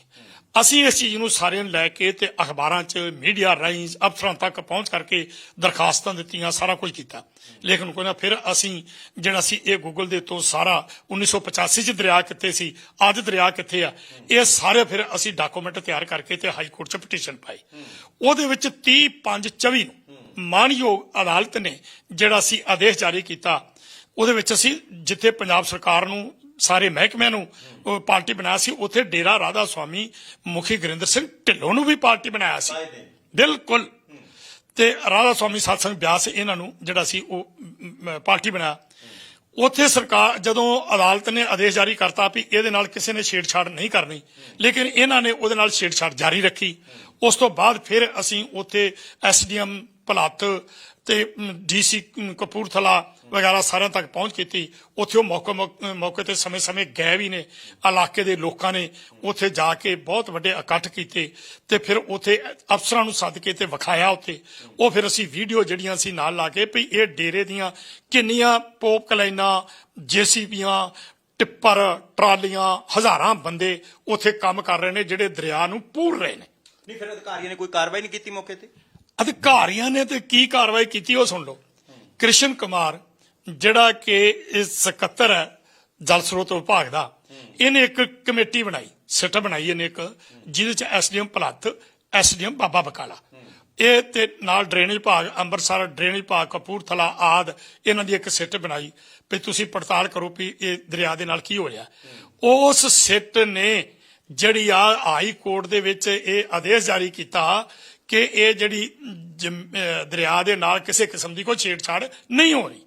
ਅਸੀਂ ਇਸ ਚੀਜ਼ ਨੂੰ ਸਾਰਿਆਂ ਨੂੰ ਲੈ ਕੇ ਤੇ ਅਖਬਾਰਾਂ 'ਚ ਮੀਡੀਆ ਰਾਹੀਂ ਅਫਸਰਾਂ ਤੱਕ ਪਹੁੰਚ ਕਰਕੇ ਦਰਖਾਸਤਾਂ ਦਿੱਤੀਆਂ, ਸਾਰਾ ਕੁਝ ਕੀਤਾ। ਲੇਕਿਨ ਕੋਈ ਨਾ, ਫਿਰ ਅਸੀਂ, ਜਿਹੜਾ ਸੀ ਇਹ ਗੂਗਲ ਦੇ ਤੋਂ ਸਾਰਾ 1985 'ਚ ਦਰਿਆ ਕਿੱਥੇ ਸੀ, ਅੱਜ ਦਰਿਆ ਕਿੱਥੇ ਆ, ਇਹ ਸਾਰੇ ਫਿਰ ਅਸੀਂ ਡਾਕੂਮੈਂਟ ਤਿਆਰ ਕਰਕੇ ਤੇ ਹਾਈ ਕੋਰਟ 'ਚ ਪਟੀਸ਼ਨ ਪਾਈ ਉਹਦੇ ਵਿੱਚ 30 5 24 ਨੂੰ ਮਾਨਯੋਗ ਅਦਾਲਤ ਨੇ ਜਿਹੜਾ ਸੀ ਆਦੇਸ਼ ਜਾਰੀ ਕੀਤਾ, ਉਹਦੇ ਵਿੱਚ ਅਸੀਂ ਜਿੱਥੇ ਪੰਜਾਬ ਸਰਕਾਰ ਨੂੰ ਸਾਰੇ ਮਹਿਕਮਿਆਂ ਨੂੰ ਉਹ ਪਾਰਟੀ ਬਣਾਇਆ ਸੀ। ਉੱਥੇ ਡੇਰਾ ਰਾਧਾ ਸੁਆਮੀ ਮੁਖੀ ਗੁਰਿੰਦਰ ਸਿੰਘ ਢਿੱਲੋਂ ਨੂੰ ਵੀ ਪਾਰਟੀ ਬਣਾਇਆ ਸੀ। ਬਿਲਕੁਲ। ਤੇ ਰਾਧਾ ਸੁਆਮੀ ਸਤਸੰਗ ਬਿਆਸ ਇਹਨਾਂ ਨੂੰ ਜਿਹੜਾ ਸੀ ਉਹ ਪਾਰਟੀ ਬਣਾਇਆ। ਉੱਥੇ ਸਰਕਾਰ ਜਦੋਂ ਅਦਾਲਤ ਨੇ ਆਦੇਸ਼ ਜਾਰੀ ਕਰਤਾ ਵੀ ਇਹਦੇ ਨਾਲ ਕਿਸੇ ਨੇ ਛੇੜਛਾੜ ਨਹੀਂ ਕਰਨੀ ਲੇਕਿਨ ਇਹਨਾਂ ਨੇ ਉਹਦੇ ਨਾਲ ਛੇੜਛਾੜ ਜਾਰੀ ਰੱਖੀ। ਉਸ ਤੋਂ ਬਾਅਦ ਫਿਰ ਅਸੀਂ ਉੱਥੇ ਐਸਡੀਐਮ ਭਲਾਤ ਤੇ ਡੀਸੀ ਕਪੂਰਥਲਾ ਵਗੈਰਾ ਸਾਰਿਆਂ ਤੱਕ ਪਹੁੰਚ ਕੀਤੀ। ਉੱਥੇ ਉਹ ਮੌਕੇ ਮੌਕੇ ਤੇ ਸਮੇਂ-ਸਮੇਂ ਗਏ ਵੀ ਨੇ। ਇਲਾਕੇ ਦੇ ਲੋਕਾਂ ਨੇ ਉੱਥੇ ਜਾ ਕੇ ਬਹੁਤ ਵੱਡੇ ਇਕੱਠ ਕੀਤੇ ਤੇ ਫਿਰ ਉੱਥੇ ਅਫਸਰਾਂ ਨੂੰ ਸੱਦ ਕੇ ਤੇ ਵਿਖਾਇਆ ਉੱਥੇ। ਉਹ ਫਿਰ ਅਸੀਂ ਵੀਡੀਓ ਜਿਹੜੀਆਂ ਸੀ ਨਾਲ ਲਾ ਕੇ ਵੀ ਇਹ ਡੇਰੇ ਦੀਆਂ ਕਿੰਨੀਆਂ ਪੋਪ ਕਲਾਈਨਾਂ, ਜੀਸੀਬੀਆਂ, ਟਿੱਪਰ, ਟਰਾਲੀਆਂ, ਹਜ਼ਾਰਾਂ ਬੰਦੇ ਉੱਥੇ ਕੰਮ ਕਰ ਰਹੇ ਨੇ, ਜਿਹੜੇ ਦਰਿਆ ਨੂੰ ਪੂਰ ਰਹੇ ਨੇ। ਨਹੀਂ, ਫਿਰ ਅਧਿਕਾਰੀਆਂ ਨੇ ਕੋਈ ਕਾਰਵਾਈ ਨਹੀਂ ਕੀਤੀ ਮੌਕੇ ਤੇ? ਅਧਿਕਾਰੀਆਂ ਨੇ ਤੇ ਕੀ ਕਾਰਵਾਈ ਕੀਤੀ ਉਹ ਸੁਣ ਲਓ। ਕ੍ਰਿਸ਼ਨ ਕੁਮਾਰ, ਜਿਹੜਾ ਕਿ ਇਹ ਸਕੱਤਰ ਹੈ ਜਲ ਸਰੋਤ ਵਿਭਾਗ ਦਾ, ਇਹਨੇ ਇੱਕ ਕਮੇਟੀ ਬਣਾਈ, ਸਿੱਟ ਬਣਾਈ ਇਹਨੇ ਇੱਕ, ਜਿਹਦੇ ਚ ਐਸਡੀਐਮ ਭਲੱਤ ਐਸਡੀਐਮ ਬਾਬਾ ਬਕਾਲਾ। ਇਹ ਤੇ ਨਾਲ ਡਰੇਨੇਜ ਭਾਗ, ਅੰਮ੍ਰਿਤਸਰ ਡਰੇਨੇਜ ਭਾਗ, ਕਪੂਰਥਲਾ ਆਦ, ਇਹਨਾਂ ਦੀ ਇੱਕ ਸਿੱਟ ਬਣਾਈ ਵੀ ਤੁਸੀਂ ਪੜਤਾਲ ਕਰੋ ਵੀ ਇਹ ਦਰਿਆ ਦੇ ਨਾਲ ਕੀ ਹੋਇਆ ਉਸ ਸਿੱਟ ਨੇ ਜਿਹੜੀ ਆ ਹਾਈ ਕੋਰਟ ਦੇ ਵਿੱਚ ਇਹ ਆਦੇਸ਼ ਜਾਰੀ ਕੀਤਾ ਕਿ ਇਹ ਜਿਹੜੀ ਦਰਿਆ ਦੇ ਨਾਲ ਕਿਸੇ ਕਿਸਮ ਦੀ ਕੋਈ ਛੇੜਛਾੜ ਨਹੀਂ ਹੋਣੀ।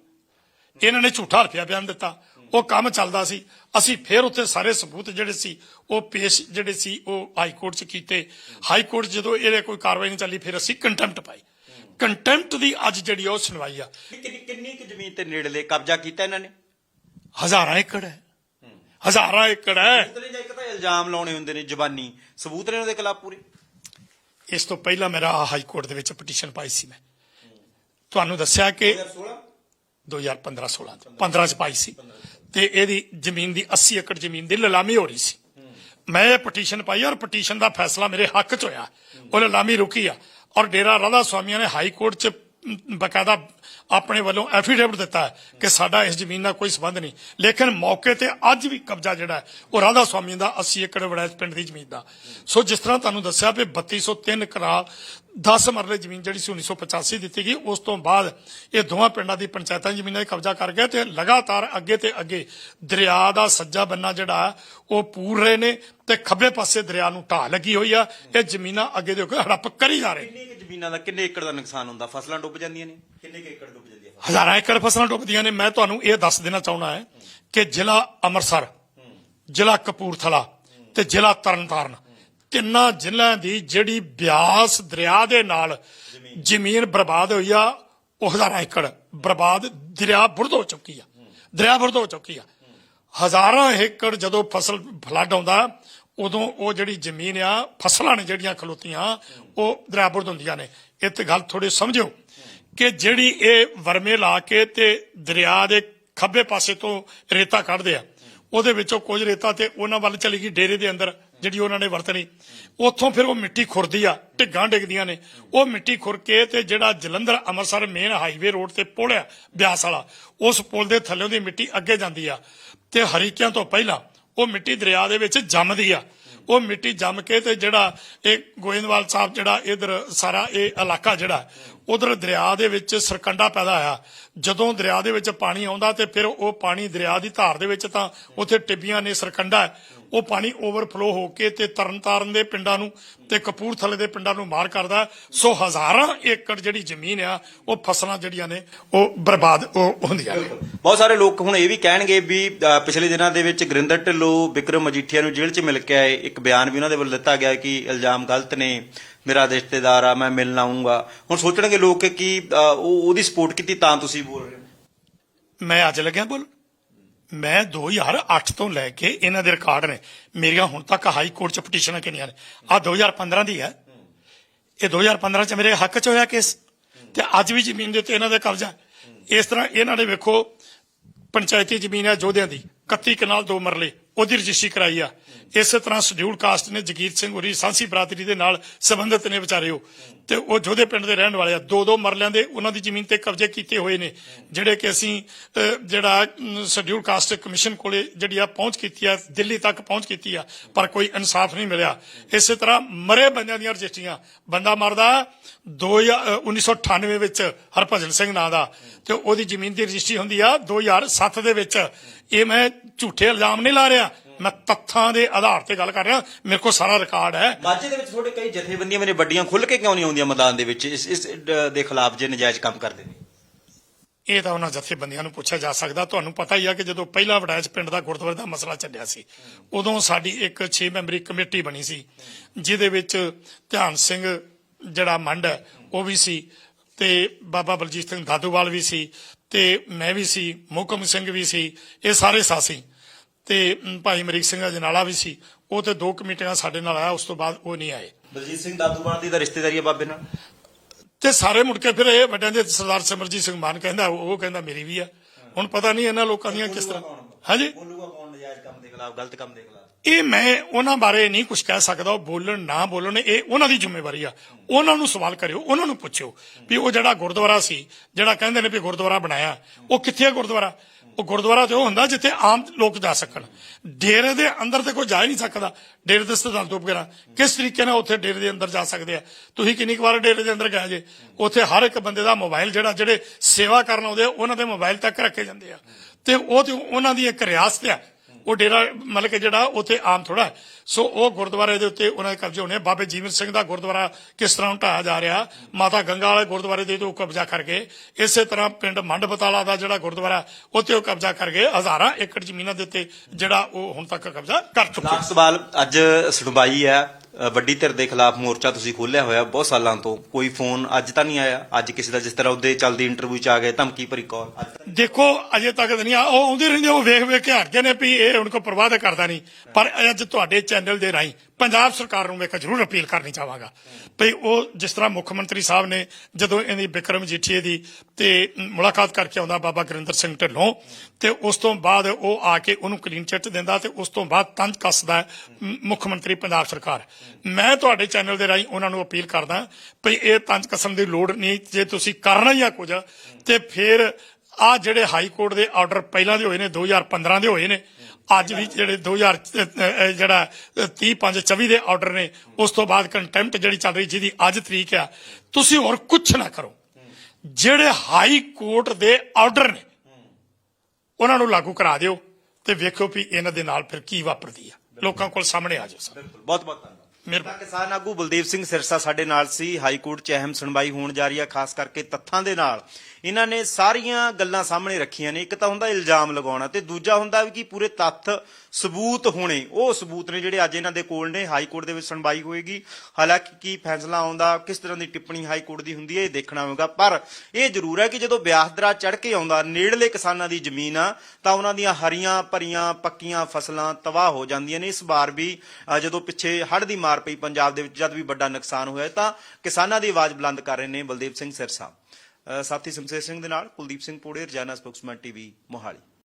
ਇਹਨਾਂ ਨੇ ਝੂਠਾ ਹਲਫੀਆ ਬਿਆਨ ਦਿੱਤਾ। ਉਹ ਕੰਮ ਚੱਲਦਾ ਸੀ। ਅਸੀਂ ਫਿਰ ਉੱਥੇ ਸਾਰੇ ਸਬੂਤ ਜਿਹੜੇ ਸੀ ਉਹ ਪੇਸ਼ ਜਿਹੜੇ ਸੀ ਉਹ ਹਾਈ ਕੋਰਟ 'ਚ ਕੀਤੇ। ਹਾਈ ਕੋਰਟ ਜਦੋਂ ਇਹਦੇ ਕੋਈ ਕਾਰਵਾਈ ਨਹੀਂ ਚੱਲੀ ਫਿਰ ਅਸੀਂ ਕੰਟੈਂਪਟ ਪਾਈ। ਕੰਟੈਂਪਟ ਦੀ ਅੱਜ ਜਿਹੜੀ ਉਹ ਸੁਣਵਾਈ ਆ। ਕਿੰਨੀ ਕੁ ਜ਼ਮੀਨ ਤੇ ਨੇੜਲੇ ਕਬਜ਼ਾ ਕੀਤਾ ਇਹਨਾਂ ਨੇ? ਹਜ਼ਾਰਾਂ ਏਕੜ ਹੈ। ਹਜ਼ਾਰਾਂ ਏਕੜ ਹੈ। ਇੱਕ ਤਾਂ ਇਲਜ਼ਾਮ ਲਾਉਣੇ ਹੁੰਦੇ ਨੇ ਜ਼ਬਾਨੀ ਸਬੂਤ ਨੇ ਉਹਦੇ ਖਿਲਾਫ ਪੂਰੇ। ਇਸ ਤੋਂ ਪਹਿਲਾਂ ਮੇਰਾ ਹਾਈ ਕੋਰਟ ਦੇ ਵਿੱਚ ਪਟੀਸ਼ਨ ਪਾਈ ਸੀ ਮੈਂ। ਤੁਹਾਨੂੰ ਦੱਸਿਆ ਕਿ 2016 2015 16 ਚ 15 ਚ ਪਾਈ ਸੀ। ਤੇ ਇਹਦੀ ਜ਼ਮੀਨ ਦੀ 80 ਏਕੜ ਜ਼ਮੀਨ ਦੀ ਨਿਲਾਮੀ ਹੋ ਰਹੀ ਸੀ। ਮੈਂ ਇਹ ਪਟੀਸ਼ਨ ਪਾਈ ਔਰ ਪਟੀਸ਼ਨ ਦਾ ਫੈਸਲਾ ਮੇਰੇ ਹੱਕ ਚ ਹੋਇਆ। ਉਹ ਨਿਲਾਮੀ ਰੁਕੀ ਆ। ਔਰ ਡੇਰਾ ਰਾਧਾ ਸਵਾਮੀਆਂ ਨੇ ਹਾਈ ਕੋਰਟ ਚ ਬਕਾਇਦਾ ਆਪਣੇ ਵੱਲੋਂ ਐਫੀਡੇਵਿਟ ਦਿੱਤਾ ਹੈ ਕਿ ਸਾਡਾ ਇਸ ਜ਼ਮੀਨ ਨਾਲ ਕੋਈ ਸਬੰਧ ਨਹੀਂ। ਲੇਕਿਨ ਮੌਕੇ ਤੇ ਅੱਜ ਵੀ ਕਬਜ਼ਾ ਜਿਹੜਾ ਉਹ ਰਾਧਾ ਸਵਾਮੀ ਦਾ 80 ਏਕੜ ਵੜੈਚ ਪਿੰਡ ਦੀ ਜ਼ਮੀਨ ਦਾ। ਸੋ ਜਿਸ ਤਰ੍ਹਾਂ ਤੁਹਾਨੂੰ ਦੱਸਿਆ ਵੀ 3203 ਕਨਾਲ 10 ਮਰਲੇ ਜ਼ਮੀਨ ਜਿਹੜੀ ਸੀ 1985 ਦਿੱਤੀ ਗਈ ਉਸ ਤੋਂ ਬਾਅਦ ਇਹ ਦੋਵਾਂ ਪਿੰਡਾਂ ਦੀ ਪੰਚਾਇਤਾਂ ਜ਼ਮੀਨਾਂ 'ਤੇ ਕਬਜ਼ਾ ਕਰ ਗਏ ਤੇ ਲਗਾਤਾਰ ਅੱਗੇ ਤੇ ਅੱਗੇ ਦਰਿਆ ਦਾ ਸੱਜਾ ਬੰਨਾ ਜਿਹੜਾ ਉਹ ਪੂਰ ਰਹੇ ਨੇ ਤੇ ਖੱਬੇ ਪਾਸੇ ਦਰਿਆ ਨੂੰ ਢਾਹ ਲੱਗੀ ਹੋਈ ਆ। ਇਹ ਜ਼ਮੀਨਾਂ ਅੱਗੇ ਦੇ ਅੱਗੇ ਹੜੱਪ ਕਰੀ ਜਾ ਰਹੇ ਨੇ। ਕਿੰਨੀ ਜ਼ਮੀਨਾਂ ਦਾ ਕਿੰਨੇ ਏਕੜ ਦਾ ਨੁਕਸਾਨ ਹੁੰਦਾ? ਫਸਲਾਂ ਡੁੱਬ ਜਾਂਦੀਆਂ ਨੇ? ਕਿੰਨੇ ਏਕੜ ਡੁੱਬ ਜਾਂਦੀਆਂ? ਹਜ਼ਾਰਾਂ ਏਕੜ ਫਸਲਾਂ ਡੁੱਬਦੀਆਂ ਨੇ। ਮੈਂ ਤੁਹਾਨੂੰ ਇਹ ਦੱਸ ਦੇਣਾ ਚਾਹੁੰਦਾ ਹੈ ਕਿ ਜ਼ਿਲ੍ਹਾ ਅੰਮ੍ਰਿਤਸਰ ਜ਼ਿਲ੍ਹਾ ਕਪੂਰਥਲਾ ਤੇ ਜ਼ਿਲ੍ਹਾ ਤਰਨਤਾਰਨ ਤਿੰਨਾਂ ਜ਼ਿਲ੍ਹਿਆਂ ਦੀ ਜਿਹੜੀ ਬਿਆਸ ਦਰਿਆ ਦੇ ਨਾਲ ਜ਼ਮੀਨ। ਬਰਬਾਦ ਹੋਈ ਆ ਉਹ ਹਜ਼ਾਰਾਂ ਏਕੜ ਬਰਬਾਦ ਦਰਿਆ ਬੁਰਦ ਹੋ ਚੁੱਕੀ ਆ। ਦਰਿਆ ਬੁਰਦ ਹੋ ਚੁੱਕੀ ਆ। ਹਜ਼ਾਰਾਂ ਏਕੜ ਜਦੋਂ ਫਸਲ ਫਲੱਡ ਆਉਂਦਾ ਉਦੋਂ ਉਹ ਜਿਹੜੀ ਜ਼ਮੀਨ ਆ ਫਸਲਾਂ ਨੇ ਜਿਹੜੀਆਂ ਖਲੋਤੀਆਂ ਉਹ ਦਰਿਆ ਬੁਰਦ ਹੁੰਦੀਆਂ ਨੇ। ਇਹ ਤੇ ਗੱਲ ਥੋੜੀ ਸਮਝੋ ਕਿ ਜਿਹੜੀ ਇਹ ਵਰਮੇ ਲਾ ਕੇ ਤੇ ਦਰਿਆ ਦੇ ਖੱਬੇ ਪਾਸੇ ਤੋਂ ਰੇਤਾ ਕੱਢਦੇ ਆ ਉਹਦੇ ਵਿੱਚੋਂ ਕੁਝ ਰੇਤਾ ਤੇ ਉਹਨਾਂ ਵੱਲ ਚਲੀ ਗਈ ਡੇਰੇ ਦੇ ਅੰਦਰ। ਜਿਹੜੀ ਉਹਨਾਂ ਨੇ ਵਰਤਣੀ, ਉੱਥੋਂ ਫਿਰ ਉਹ ਮਿੱਟੀ ਖੁਰਦੀ ਆ, ਢਿੱਗਾਂ ਡਿੱਗਦੀਆਂ ਨੇ। ਉਹ ਮਿੱਟੀ ਖੁਰ ਕੇ ਤੇ ਜਿਹੜਾ Jalandhar Amritsar main highway road ਤੇ ਪੁਲ ਆ, ਬਿਆਸ ਵਾਲਾ, ਉਸ ਪੁਲ ਦੇ ਥੱਲੇੋਂ ਦੀ ਮਿੱਟੀ ਅੱਗੇ ਜਾਂਦੀ ਆ। ਤੇ ਹਰੀਕਿਆਂ ਤੋਂ ਪਹਿਲਾਂ ਉਹ ਮਿੱਟੀ ਦਰਿਆ ਦੇ ਵਿੱਚ ਜੰਮਦੀ ਆ। ਉਹ ਮਿੱਟੀ ਜੰਮ ਕੇ ਤੇ ਜਿਹੜਾ ਇਹ ਗੋਇੰਦਵਾਲ ਸਾਹਿਬ ਜਿਹੜਾ ਇਧਰ ਸਾਰਾ ਇਹ ਇਲਾਕਾ ਜਿਹੜਾ, ਉਧਰ ਦਰਿਆ ਦੇ ਵਿੱਚ ਸਰਕੰਡਾ ਪੈਦਾ ਆਇਆ ਜਦੋਂ ਦਰਿਆ ਦੇ ਵਿੱਚ ਪਾਣੀ ਆਉਂਦਾ ਤੇ ਫਿਰ ਉਹ ਪਾਣੀ ਦਰਿਆ ਦੀ ਧਾਰ ਦੇ ਵਿੱਚ ਤਾਂ ਉੱਥੇ ਟਿੱਬੀਆਂ ਨੇ ਸਰਕੰਡਾ। ਉਹ ਪਾਣੀ ਓਵਰਫਲੋ ਹੋ ਕੇ ਤੇ ਤਰਨਤਾਰਨ ਦੇ ਪਿੰਡਾਂ ਨੂੰ ਤੇ ਕਪੂਰਥਲੇ ਦੇ ਪਿੰਡਾਂ ਨੂੰ ਮਾਰ ਕਰਦਾ ਸੋ ਹਜ਼ਾਰਾਂ ਏਕੜ ਜਿਹੜੀ ਜ਼ਮੀਨ ਆ ਉਹ ਫਸਲਾਂ ਜਿਹੜੀਆਂ ਨੇ ਉਹ ਬਰਬਾਦ ਹੁੰਦੀਆਂ ਨੇ। ਬਹੁਤ ਸਾਰੇ ਲੋਕ ਹੁਣ ਇਹ ਵੀ ਕਹਿਣਗੇ ਵੀ ਪਿਛਲੇ ਦਿਨਾਂ ਦੇ ਵਿੱਚ ਗੁਰਿੰਦਰ ਢਿੱਲੋਂ ਵਿਕਰਮ ਮਜੀਠੀਆ ਨੂੰ ਜੇਲ੍ਹ 'ਚ ਮਿਲ ਕੇ ਆਏ। ਇੱਕ ਬਿਆਨ ਵੀ ਉਹਨਾਂ ਦੇ ਵੱਲੋਂ ਦਿੱਤਾ ਗਿਆ ਕਿ ਇਲਜ਼ਾਮ ਗਲਤ ਨੇ ਮੇਰਾ ਰਿਸ਼ਤੇਦਾਰ ਆ ਮੈਂ ਮਿਲਣ ਆਉਂਗਾ ਹੁਣ ਸੋਚਣਗੇ ਲੋਕ ਕਿ ਉਹ ਉਹਦੀ ਸਪੋਰਟ ਕੀਤੀ ਤਾਂ ਤੁਸੀਂ ਬੋਲ ਰਹੇ ਹੋ। ਮੈਂ ਅੱਜ ਲੱਗਿਆ ਬੋਲ। ਮੈਂ 2008 ਤੋਂ ਲੈ ਕੇ ਇਹਨਾਂ ਦੇ ਰਿਕਾਰਡ ਨੇ, ਮੇਰੀਆਂ ਹੁਣ ਤੱਕ ਹਾਈ ਕੋਰਟ ਚ ਪਟੀਸ਼ਨਾਂ ਕਿੰਨੀਆਂ ਨੇ? ਆ 2015 ਦੀ ਹੈ। ਇਹ 2015 ਚ ਮੇਰੇ ਹੱਕ ਚ ਹੋਇਆ ਕੇਸ। ਤੇ ਅੱਜ ਵੀ ਜ਼ਮੀਨ ਦੇ ਉੱਤੇ ਇਹਨਾਂ ਦਾ ਕਬਜ਼ਾ। ਇਸ ਤਰ੍ਹਾਂ ਇਹਨਾਂ ਨੇ ਵੇਖੋ, ਪੰਚਾਇਤੀ ਜ਼ਮੀਨ ਹੈ ਜੋਧਿਆਂ ਦੀ। 31 ਕਨਾਲ ਦੋ ਮਰਲੇ, ਉਹਦੀ ਰਜਿਸਟਰੀ ਕਰਾਈ ਆ। ਇਸੇ ਤਰ੍ਹਾਂ ਸ਼ਡਿਊਲ ਕਾਸਟ ਨੇ ਜਗੀਰ ਸਿੰਘ ਹੋਰੀ, ਸਾਂਸੀ ਬਰਾਦਰੀ ਦੇ ਨਾਲ ਸੰਬੰਧਿਤ ਨੇ ਵਿਚਾਰੇ ਉਹ ਤੇ ਉਹ ਜੋਧੇ ਪਿੰਡ ਦੇ ਰਹਿਣ ਵਾਲੇ ਆ। ਦੋ ਦੋ ਮਰਲਿਆਂ ਦੇ ਉਹਨਾਂ ਦੀ ਜ਼ਮੀਨ ਤੇ ਕਬਜ਼ੇ ਕੀਤੇ ਹੋਏ ਨੇ, ਜਿਹੜੇ ਕਿ ਅਸੀਂ ਜਿਹੜਾ ਸ਼ਡਿਊਲ ਕਾਸਟ ਕਮਿਸ਼ਨ ਕੋਲੇ ਜਿਹੜੀ ਆ ਪਹੁੰਚ ਕੀਤੀ ਆ, ਦਿੱਲੀ ਤੱਕ ਪਹੁੰਚ ਕੀਤੀ ਆ, ਪਰ ਕੋਈ ਇਨਸਾਫ ਨਹੀਂ ਮਿਲਿਆ। ਇਸੇ ਤਰ੍ਹਾਂ ਮਰੇ ਬੰਦਿਆਂ ਦੀਆਂ ਰਜਿਸਟਰੀਆਂ। ਬੰਦਾ ਮਰਦਾ 1998 ਵਿੱਚ ਹਰਭਜਨ ਸਿੰਘ ਨਾਂ ਦਾ। ਤੇ ਉਹਦੀ ਜ਼ਮੀਨ ਦੀ ਰਜਿਸਟਰੀ ਹੁੰਦੀ ਆ 2007 ਦੇ ਵਿੱਚ। ਇਹ ਮੈਂ ਝੂਠੇ ਇਲਜ਼ਾਮ ਨਹੀਂ ਲਾ ਰਿਹਾ। ਮੈਂ ਤੱਥਾਂ ਦੇ ਆਧਾਰ ਤੇ ਗੱਲ ਕਰ ਰਿਹਾ। ਮੇਰੇ ਕੋਲ ਸਾਰਾ ਰਿਕਾਰਡ ਹੈ। ਮਾਝੇ ਦੇ ਵਿੱਚ ਤੁਹਾਡੇ ਕਈ ਜਥੇਬੰਦੀਆਂ ਮੈਨੇ ਵੱਡੀਆਂ ਖੁੱਲ ਕੇ ਕਿਉਂ ਨਹੀਂ ਆਉਂਦੀਆਂ ਮੈਦਾਨ ਦੇ ਵਿੱਚ? ਇਸ ਇਸ ਦੇ ਖਿਲਾਫ ਜੇ ਨਜਾਇਜ਼ ਕੰਮ ਕਰਦੇ ਨੇ। ਇਹ ਤਾਂ ਉਹਨਾਂ ਜਥੇਬੰਦੀਆਂ ਨੂੰ ਪੁੱਛਿਆ ਜਾ ਸਕਦਾ। ਤੁਹਾਨੂੰ ਪਤਾ ਹੀ ਆ ਕਿ ਜਦੋਂ ਪਹਿਲਾ ਵਡੈਚ ਪਿੰਡ ਦਾ ਗੁਰਦੁਆਰੇ ਦਾ ਮਸਲਾ ਚੱਲਿਆ ਸੀ ਉਦੋਂ ਸਾਡੀ ਇੱਕ 6 ਮੈਂਬਰੀ ਕਮੇਟੀ ਬਣੀ ਸੀ ਜਿਹਦੇ ਵਿੱਚ ਧਿਆਨ ਸਿੰਘ ਜਿਹੜਾ ਮੰਡ ਹੈ ਉਹ ਵੀ ਸੀ ਤੇ ਬਾਬਾ ਬਲਜੀਤ ਸਿੰਘ ਦਾਦੂਵਾਲ ਵੀ ਸੀ ਤੇ ਮੈਂ ਵੀ ਸੀ ਮੋਹਕਮ ਸਿੰਘ ਵੀ ਸੀ ਇਹ ਸਾਰੇ ਸਾਸੀ। ਤੇ ਭਾਈ ਮਰੀਕ ਸਿੰਘ ਅਜਨਾਲਾ ਵੀ ਸੀ ਉਹ ਤੇ ਦੋ ਕਮੇਟੀਆਂ ਸਾਡੇ ਨਾਲ ਆਇਆ ਉਸ ਤੋਂ ਬਾਅਦ ਉਹ ਨਹੀਂ ਆਏ। ਬਲਜੀਤ ਸਿੰਘ ਦਾਦੂਵਾਲ ਦੀ ਤਾਂ ਰਿਸ਼ਤੇਦਾਰੀ ਹੈ ਬਾਬੇ ਨਾਲ? ਤੇ ਸਾਰੇ ਮੁੜ ਕੇ ਫਿਰ ਇਹ ਵੱਡਿਆਂ ਦੇ ਸਰਦਾਰ ਸਿਮਰਜੀਤ ਸਿੰਘ ਮਾਨ ਕਹਿੰਦਾ ਉਹ ਕਹਿੰਦਾ ਮੇਰੀ ਵੀ ਆ। ਹੁਣ ਪਤਾ ਨਹੀਂ ਇਹਨਾਂ ਲੋਕਾਂ ਦੀਆਂ ਕਿਸ ਤਰ੍ਹਾਂ। ਹਾਂਜੀ? ਬੋਲੂਗਾ ਕੌਣ ਨਜਾਇਜ਼ ਕੰਮ ਦੇ ਖਿਲਾਫ ਗਲਤ ਕੰਮ ਦੇ ਖਿਲਾਫ? ਇਹ ਮੈਂ ਉਹਨਾਂ ਬਾਰੇ ਨਹੀਂ ਕੁਝ ਕਹਿ ਸਕਦਾ, ਉਹ ਬੋਲਣ, ਨਾ ਬੋਲਣ, ਇਹ ਉਹਨਾਂ ਦੀ ਜ਼ਿੰਮੇਵਾਰੀ ਆ। ਉਹਨਾਂ ਨੂੰ ਸਵਾਲ ਕਰਿਓ, ਉਹਨਾਂ ਨੂੰ ਪੁੱਛਿਓ ਵੀ ਉਹ ਜਿਹੜਾ ਗੁਰਦੁਆਰਾ ਸੀ, ਜਿਹੜਾ ਕਹਿੰਦੇ ਨੇ ਵੀ ਗੁਰਦੁਆਰਾ ਬਣਾਇਆ, ਉਹ ਕਿੱਥੇ ਆ ਗੁਰਦੁਆਰਾ? ਉਹ ਗੁਰਦੁਆਰਾ ਤੇ ਉਹ ਹੁੰਦਾ ਜਿੱਥੇ ਆਮ ਲੋਕ ਜਾ ਸਕਣ। ਡੇਰੇ ਦੇ ਅੰਦਰ ਤੇ ਕੋਈ ਜਾ ਹੀ ਨਹੀਂ ਸਕਦਾ। ਡੇਰੇ ਦੇ ਸਿਧਾਂਤ ਤੋਂ ਕਿਸ ਤਰੀਕੇ ਨਾਲ ਉੱਥੇ ਡੇਰੇ ਦੇ ਅੰਦਰ ਜਾ ਸਕਦੇ ਆ? ਤੁਸੀਂ ਕਿੰਨੀ ਕੁ ਵਾਰ ਡੇਰੇ ਦੇ ਅੰਦਰ ਗਏ ਜੇ? ਉੱਥੇ ਹਰ ਇੱਕ ਬੰਦੇ ਦਾ ਮੋਬਾਈਲ ਜਿਹੜਾ, ਜਿਹੜੇ ਸੇਵਾ ਕਰਨ ਆਉਂਦੇ ਉਹਨਾਂ ਦੇ ਮੋਬਾਈਲ ਤੱਕ ਰੱਖੇ ਜਾਂਦੇ ਆ। ਤੇ ਉਹ ਤੇ ਉਹਨਾਂ ਦੀ ਇੱਕ ਰਿਆਸਤ ਆ। ਉਹ ਡੇਰਾ ਮਤਲਬ ਕਿ ਜਿਹੜਾ ਉੱਥੇ ਆਮ ਥੋੜਾ ਸੋ ਉਹ ਗੁਰਦੁਆਰੇ ਦੇ ਉੱਤੇ ਉਹਨਾਂ ਦੇ ਕਬਜ਼ੇ ਹੋਣੇ ਬਾਬੇ ਜੀਵਨ ਸਿੰਘ ਦਾ ਗੁਰਦੁਆਰਾ ਕਿਸ ਤਰ੍ਹਾਂ ਢਾਇਆ ਜਾ ਰਿਹਾ? ਮਾਤਾ ਗੰਗਾ ਵਾਲੇ ਗੁਰਦੁਆਰੇ ਦੇ ਉੱਤੇ ਕਬਜ਼ਾ ਕਰ ਗਏ। ਇਸੇ ਤਰ੍ਹਾਂ ਪਿੰਡ ਮੰਡ ਬਤਾਲਾ ਦਾ ਜਿਹੜਾ ਗੁਰਦੁਆਰਾ ਉੱਤੇ ਉਹ ਕਬਜ਼ਾ ਕਰ ਗਏ। ਹਜ਼ਾਰਾਂ ਏਕੜ ਜ਼ਮੀਨਾਂ ਦੇ ਉੱਤੇ ਜਿਹੜਾ ਉਹ ਹੁਣ ਤੱਕ ਕਬਜ਼ਾ ਕਰ ਚੁੱਕੇ ਲਾਸਟ ਸਵਾਲ ਅੱਜ ਸੁਣਵਾਈ ਹੈ। ਵੱਡੀ ਧਿਰ ਦੇ ਖਿਲਾਫ ਮੋਰਚਾ ਤੁਸੀਂ ਖੋਲ੍ਹਿਆ ਹੋਇਆ ਬਹੁਤ ਸਾਲਾਂ ਤੋਂ। ਕੋਈ ਫੋਨ ਅੱਜ ਤਾਂ ਨਹੀਂ ਆਇਆ। ਅੱਜ ਕਿਸੇ ਦਾ ਜਿਸ ਤਰ੍ਹਾਂ ਉਹਦੇ ਚੱਲਦੀ ਇੰਟਰਵਿਊ ਚ ਆ ਗਏ, ਧਮਕੀ ਭਰੀ ਕਾਲ ਦੇਖੋ, ਅਜੇ ਤੱਕ ਤਾਂ ਨਹੀਂ ਆ। ਉਹ ਆਉਂਦੇ ਰਹਿੰਦੇ ਉਹ ਵੇਖ ਵੇਖ ਕੇ ਹਟ ਗਏ ਨੇ ਵੀ ਇਹ ਹੁਣ ਕੋ ਪਰਵਾਹ ਤਾਂ ਕਰਦਾ ਨਹੀਂ। ਪਰ ਅੱਜ ਤੁਹਾਡੇ ਚੈਨਲ ਦੇ ਰਾਹੀਂ ਪੰਜਾਬ ਸਰਕਾਰ ਨੂੰ ਮੈਂ ਇੱਕ ਜ਼ਰੂਰ ਅਪੀਲ ਕਰਨੀ ਚਾਹਾਂਗਾ। ਭਈ ਉਹ ਜਿਸ ਤਰ੍ਹਾਂ ਮੁੱਖ ਮੰਤਰੀ ਸਾਹਿਬ ਨੇ ਜਦੋਂ ਇਹਦੀ ਬਿਕਰਮ ਜੀਠੀਏ ਦੀ ਤੇ ਮੁਲਾਕਾਤ ਕਰਕੇ ਆਉਂਦਾ ਬਾਬਾ ਗੁਰਿੰਦਰ ਸਿੰਘ ਢਿੱਲੋਂ, ਤੇ ਉਸ ਤੋਂ ਬਾਅਦ ਉਹ ਆ ਕੇ ਉਹਨੂੰ ਕਲੀਨ ਚਿੱਟ ਦਿੰਦਾ ਤੇ ਉਸ ਤੋਂ ਬਾਅਦ ਤੰਜ ਕੱਸਦਾ ਮੁੱਖ ਮੰਤਰੀ ਪੰਜਾਬ ਸਰਕਾਰ। ਮੈਂ ਤੁਹਾਡੇ ਚੈਨਲ ਦੇ ਰਾਹੀਂ ਉਹਨਾਂ ਨੂੰ ਅਪੀਲ ਕਰਦਾ ਭਈ ਇਹ ਤੰਜ ਕੱਸਣ ਦੀ ਲੋੜ ਨਹੀਂ, ਜੇ ਤੁਸੀਂ ਕਰਨਾ ਹੀ ਆ ਕੁਝ, ਤੇ ਫਿਰ ਆ ਜਿਹੜੇ ਹਾਈ ਕੋਰਟ ਦੇ ਆਰਡਰ ਪਹਿਲਾਂ ਦੇ ਹੋਏ ਨੇ 2015 ਦੇ ਹੋਏ ਨੇ ਅੱਜ ਵੀ ਜਿਹੜੇ 2000 ਅਹ, ਅਹ, ਜਿਹੜਾ 30 5 24 ਦੇ ਆਰਡਰ ਨੇ ਉਸ ਤੋਂ ਬਾਅਦ ਕੰਟੈਂਪਟ ਜਿਹੜੀ ਚੱਲ ਰਹੀ ਜਿਹਦੀ ਅੱਜ ਤਰੀਕ ਆ ਤੁਸੀਂ ਹੋਰ ਕੁਝ ਨਾ ਕਰੋ। ਜਿਹੜੇ ਹਾਈ ਕੋਰਟ ਦੇ ਆਰਡਰ ਨੇ ਉਹਨਾਂ ਨੂੰ ਲਾਗੂ ਕਰਾ ਦਿਓ ਤੇ ਵੇਖੋ ਵੀ ਇਹਨਾਂ ਦੇ ਨਾਲ ਫਿਰ ਕੀ ਵਾਪਰਦੀ ਆ। ਲੋਕਾਂ ਕੋਲ ਸਾਹਮਣੇ ਆ ਜਾਓ ਸਰ। ਬਹੁਤ ਬਹੁਤ ਧੰਨਵਾਦ। ਤਾਂ ਕਿਸਾਨ ਆਗੂ ਬਲਦੇਵ ਸਿੰਘ ਸਿਰਸਾ ਸਾਡੇ ਨਾਲ ਸੀ ਹਾਈ ਕੋਰਟ 'ਚ ਅਹਿਮ ਸੁਣਵਾਈ ਹੋਣ ਜਾ ਰਹੀ ਹੈ ਖਾਸ ਕਰਕੇ ਤੱਥਾਂ ਦੇ ਨਾਲ। ਇਹਨਾਂ ਨੇ ਸਾਰੀਆਂ ਗੱਲਾਂ ਸਾਹਮਣੇ ਰੱਖੀਆਂ ਨੇ। ਇੱਕ ਤਾਂ ਹੁੰਦਾ ਇਲਜ਼ਾਮ ਲਗਾਉਣਾ ਤੇ ਦੂਜਾ ਹੁੰਦਾ ਵੀ ਕਿ ਪੂਰੇ ਤੱਥ ਸਬੂਤ ਹੋਣੇ। ਉਹ ਸਬੂਤ ਨੇ ਜਿਹੜੇ ਅੱਜ ਇਹਨਾਂ ਦੇ ਕੋਲ ਨੇ, ਹਾਈ ਕੋਰਟ ਦੇ ਵਿੱਚ ਸੁਣਵਾਈ ਹੋਏਗੀ। ਹਾਲਾਂਕਿ ਕੀ ਫੈਸਲਾ ਆਉਂਦਾ, ਕਿਸ ਤਰ੍ਹਾਂ ਦੀ ਟਿੱਪਣੀ ਹਾਈ ਕੋਰਟ ਦੀ ਹੁੰਦੀ ਹੈ, ਇਹ ਦੇਖਣਾ ਹੋਵੇਗਾ। ਪਰ ਇਹ ਜ਼ਰੂਰ ਹੈ ਕਿ ਜਦੋਂ ਬਿਆਸਦਰਾ ਚੜ ਕੇ ਆਉਂਦਾ, ਨੇੜਲੇ ਕਿਸਾਨਾਂ ਦੀ ਜ਼ਮੀਨ ਆ, ਤਾਂ ਉਹਨਾਂ ਦੀਆਂ ਹਰੀਆਂ, ਭਰੀਆਂ, ਪੱਕੀਆਂ ਫਸਲਾਂ ਤਬਾਹ ਹੋ ਜਾਂਦੀਆਂ ਨੇ। ਇਸ ਵਾਰ ਵੀ ਜਦੋਂ ਪਿੱਛੇ ਹੜ੍ਹ ਦੀ ਮਾਰ ਪਈ ਪੰਜਾਬ ਦੇ ਵਿੱਚ, ਜਦ ਵੀ ਵੱਡਾ ਨੁਕਸਾਨ ਹੋਇਆ, ਤਾਂ ਕਿਸਾਨਾਂ ਦੀ ਆਵਾਜ਼ ਬੁਲੰਦ ਕਰ ਰਹੇ ਨੇ ਬਲਦੇਵ ਸਿੰਘ ਸਿਰਸਾ। ਸਾਥੀ ਸਮਸ਼ੇਰ ਸਿੰਘ ਦੇ ਨਾਲ ਕੁਲਦੀਪ ਸਿੰਘ ਪੋੜੇ ਰਜਾਨਾ ਸਪੋਕਸਮੈਨ ਟੀਵੀ ਮੋਹਾਲੀ।